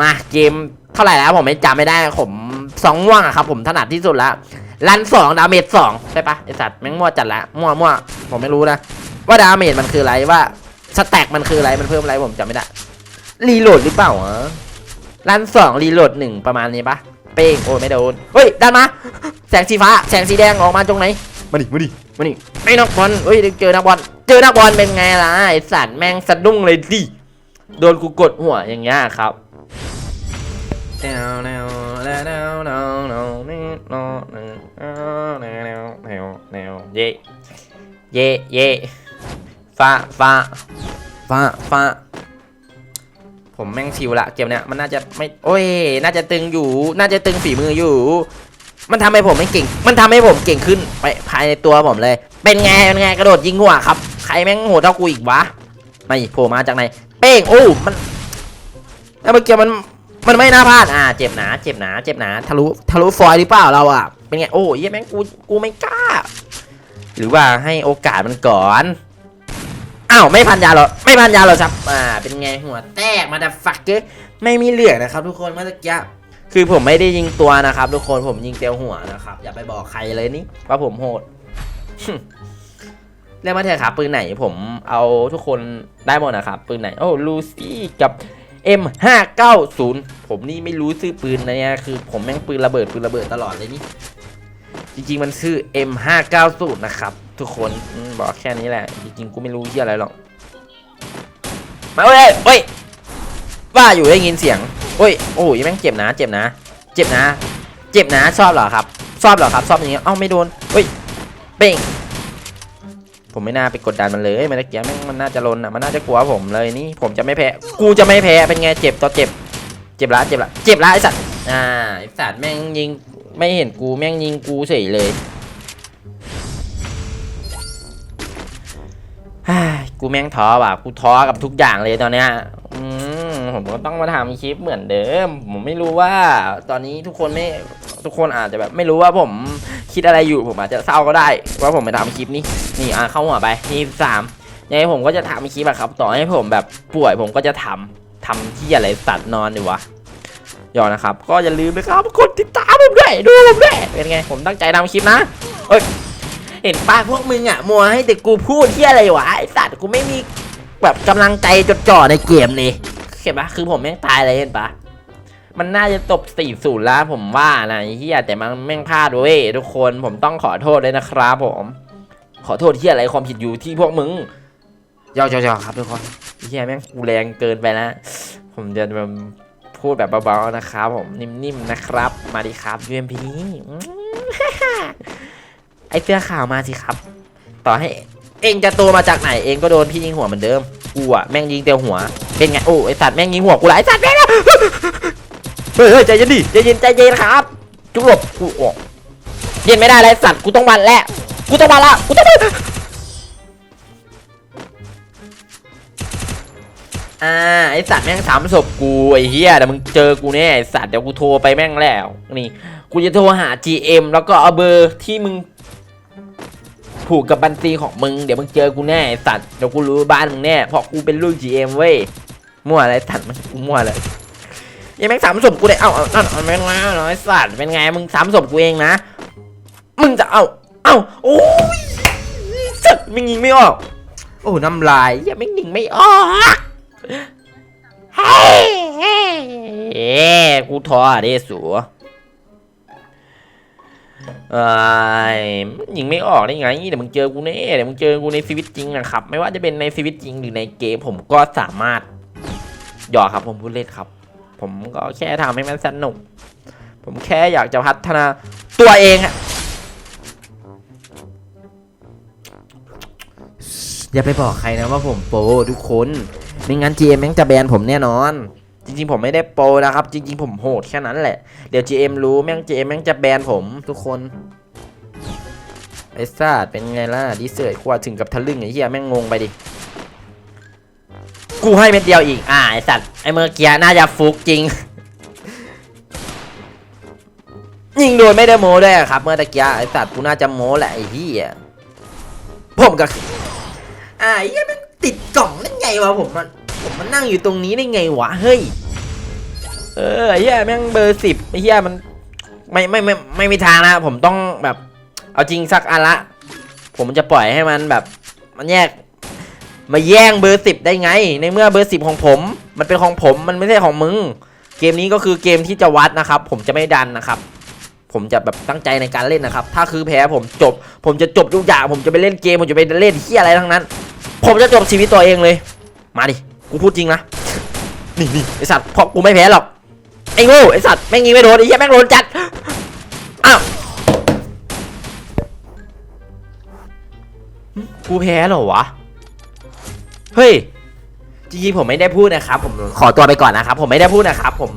มาเกมเท่าไหร่แล้วผมไม่จำไม่ได้ผมสองว่างอะครับ ผมถนัดที่สุดแล้วลันสองดาเมจสองใช่ปะไอสัตว์แม่งมั่วจัดละมั่วมั่วผมไม่รู้นะ ว่าดาเมจมันคืออะไรว่าสแต็กมันคืออะไรมันเพิ่มอะไรผมจำไม่ได้รีโหลดหรือเปล่าอะลันสองรีโหลดหนึ่งประมาณนี้ปะเป้งโอ้ยไม่โดนเฮ้ยดันมาแสงสีฟ้าแสงสีแดงออกมาตรงไหนมาดิมาดิมาดิไอ้นักบอลเฮ้ยเจอนักบอลเจอนักบอลเป็นไงล่ะไอสัตว์แม่งสะดุ้งเลยดิโดนกูกดหัวอย่างเงี้ยครับ เย่เย่เย่ฟ้าฟ้าฟ้าฟ้าผมแม่งชิวละเกมเนี้ยมันน่าจะไม่โอ้ย น่าจะตึงอยู่ น่าจะตึงฝีมืออยู่ มันทำให้ผมไม่เก่ง มันทำให้ผมเก่งขึ้นไปภายในตัวผมเลย เป็นไงเป็นไงกระโดดยิงหัวครับ ใครแม่งโหดเท่ากูอีกวะ ไม่โผล่มาจากไหน เป้งโอ้ มันแล้วเมื่อกี้มัน มันไม่น่าพลาดอ่า เจ็บหนาเจ็บหนาเจ็บหนาทะลุทะลุฟอยหรือเปล่าเราอะเป็นไงโอ้ยแม่งกูกูไม่กล้า หรือว่าให้โอกาสมันก่อนอ้าวไม่พันยาหรอไม่พันยาหรอครับอ่าเป็นไงหัวแตกมาดับฟักเกอร์ไม่มีเหลือนะครับ ทุกคนเมื่อกี้คือผมไม่ได้ยิงตัวนะครับ ทุกคนผมยิงเตียวหัวนะครับอย่าไปบอกใครเลยนี่ว่าผมโหดเรียกมาเถอะครับปืนไหนผมเอาทุกคนได้หมดนะครับปืนไหนโอ้ลูซี่กับ M590 ผมนี่ไม่รู้ชื่อปืนนะเนี่ยคือผมแม่งปืนระเบิดปืนระเบิดตลอดเลยนี่ จริง ๆ มันชื่อ M590 นะครับ ทุกคนอบอกแค่นี้แหละ จริง ๆ กูไม่รู้เที่อะไรหรอก มาเว้ยเว้ยว่าอยู่ได้ยินเสียงโอ้ยโอ้ยแม่งเจ็บนะ เจ็บนะ เจ็บนะ เจ็บนะชอบเหรอครับ ชอบเหรอครับ ชอบอย่างเงี้ยเอ้าไม่โดนเฮ้ยเป้ง ผมไม่น่าไปกดดันมันเลยมันตะเกียแม่งมันน่าจะลนอะมันน่าจะกลัวผมเลยนี่ผมจะไม่แพ้ กูจะไม่แพ้เป็นไงเจ็บต่อเจ็บ เจ็บละเจ็บละเจ็บละไอสัตว์อ่าไอสัตว์แม่งยิงไม่เห็นกูแม่งยิงกูเฉยเลยกูแม่งท้อว่ะกูท้อกับทุกอย่างเลยตอนเนี้ยอืมผมก็ต้องมาทำคลิปเหมือนเดิม ผมไม่รู้ว่า ตอนนี้ทุกคนไม่ทุกคนอาจจะแบบไม่รู้ว่าผม คิดอะไรอยู่ผมอาจจะเศร้าก็ได้ว่าผมไปทำคลิปนี้นี่อะเข้าหัวไปนี่สามยังไงผมก็จะทำคลิปอะครับ ต่อให้ผมแบบป่วยผมก็จะทำทำที่อะไรสัตว์นอนดีวะยอนะครับ ก็อย่าลืมนะครับกดติดตามผมด้วยดูผมด้วยเป็นไง ผมตั้งใจทำคลิปนะเอ้ยเห็นป้าพวกมึงอะมัวให้แต่กูพูดที่อะไรวะไอสัตว์กูไม่มีแบบกำลังใจจดจ่อในเกมเลยเห็นปะคือผมแม่งตายเลยเห็นปะ มันน่าจะตบสี่ศูนย์แล้วผมว่านะไอ้เฮียแต่มันแม่งพลาดเว้ยทุกคนผมต้องขอโทษเลยนะครับผม ขอโทษที่อะไรความผิดอยู่ที่พวกมึงยาวๆๆครับทุกคนไอ้เฮียแม่งกูแรงเกินไปแล้วผมจะแบบพูดแบบเบาๆนะครับผมนิ่มๆนะครับ มาดีครับ UMP อืมพีไอเสื้อขาวมาสิครับ ต่อให้เองจะโตมาจากไหนเองก็โดนพี่ยิงหัวเหมือนเดิมกูอะแม่งยิงเตียวหัว เป็นไงโอ้ไอสัตว์แม่งยิงหัวกูละไอสัตว์แม่ง เฮ้ยเฮ้ยใจเย็นดิใจเย็นใจเย็นครับ จุกหลบกูออกเย็นไม่ได้เลยไอ้สัตว์กูต้องบันแล้วกูต้องบันละกูต้องบันอ่าไอสัตว์แม่งสามศพกูไอเฮียเดี๋ยวมึงเจอกูแน่ไอสัตว์เดี๋ยวกูโทรไปแม่งแล้วนี่กูจะโทรหา GM แล้วก็เอาเบอร์ที่มึงผูกกับบัญชีของมึงเดี๋ยวมึงเจอกูแน่ไอสัตว์เดี๋ยวกูรู้บ้านมึงแน่เพราะกูเป็นลูก GM เว้ยมั่วอะไรสัตว์มันกูมั่วเลย ยังแม่งสามศพกูเลยเอ้าเอานั่นเอาแม่งมาน้อยสัตว์เป็นไงมึงสามศพกูเองนะ มึงจะเอาเอ้าโอ้ยสัตว์มึงยิงไม่ออก โอ้น้ำลายยังไม่ยิงไม่ออกเฮ้ยกูท้อเด้สัวเอ้ยยิงไม่ออกได้ไงเดี๋ยวมึงเจอกูแน่เดี๋ยวมึงเจอกูในชีวิตจริงนะครับ ไม่ว่าจะเป็นในชีวิตจริงหรือในเกมผมก็สามารถหยอกครับผมพูดเล่นครับ ผมก็แค่ทำให้มันสนุก ผมแค่อยากจะพัฒนาตัวเองอะอย่าไปบอกใครนะว่าผมโปรทุกคนไม่งั้น GM แม่งจะแบนผมแน่นอน จริง ๆ ผมไม่ได้โปรนะครับ จริง ๆ ผมโหดแค่นั้นแหละ เดี๋ยว GM รู้แม่ง GM แม่งจะแบนผมทุกคนไอ้ซาดเป็นไงล่ะดิเซอร์กว่าถึงกับทะลึ่งไอ้เหี้ยแม่งงงไปดิ กูให้เม็ดเดียวอีก อ่าไอสัตว์ไอเมื่อกี้น่าจะฟุกจริง ยิงโดยไม่ได้โม้ด้วยอะครับ เมื่อตะกี้ไอสัตว์กูน่าจะโม้แหละไอ้เหี้ยผมกับอ่าไอ้เหี้ยม่งติดกล่องได้ไงวะผมมันผมมันนั่งอยู่ตรงนี้ได้ไงวะเฮ้ยเออไอ้เฮียแม่งเบอร์สิบไอ้เฮียมันไม่ไม่ไม่ไม่มีทางนะ ผมต้องแบบ เอาจริงสักอันละ ผมจะปล่อยให้มันแบบ มันแยก มาแย่งเบอร์สิบได้ไง ในเมื่อเบอร์สิบของผม มันเป็นของผมมันไม่ใช่ของมึง เกมนี้ก็คือเกมที่จะวัดนะครับ ผมจะไม่ดันนะครับ ผมจะแบบตั้งใจในการเล่นนะครับ ถ้าคือแพ้ผมจบ ผมจะจบทุกอย่างผมจะไปเล่นเกมผมจะไปเล่นเฮียอะไรทั้งนั้น ผมจะจบชีวิตตัวเองเลย มาดิกูพูดจริงนะนี่นี่ไอสัตว์เพราะกูไม่แพ้หรอกไอ้โง่ไอสัตว์แม่งยิงไม่โดนไอ้เหี้ยแม่งโดนจัดอ้าวกูแพ้เหรอวะ เฮ้ย จริงๆผมไม่ได้พูดนะครับ ผมขอตัวไปก่อนนะครับ ผมไม่ได้พูดนะครับ ผม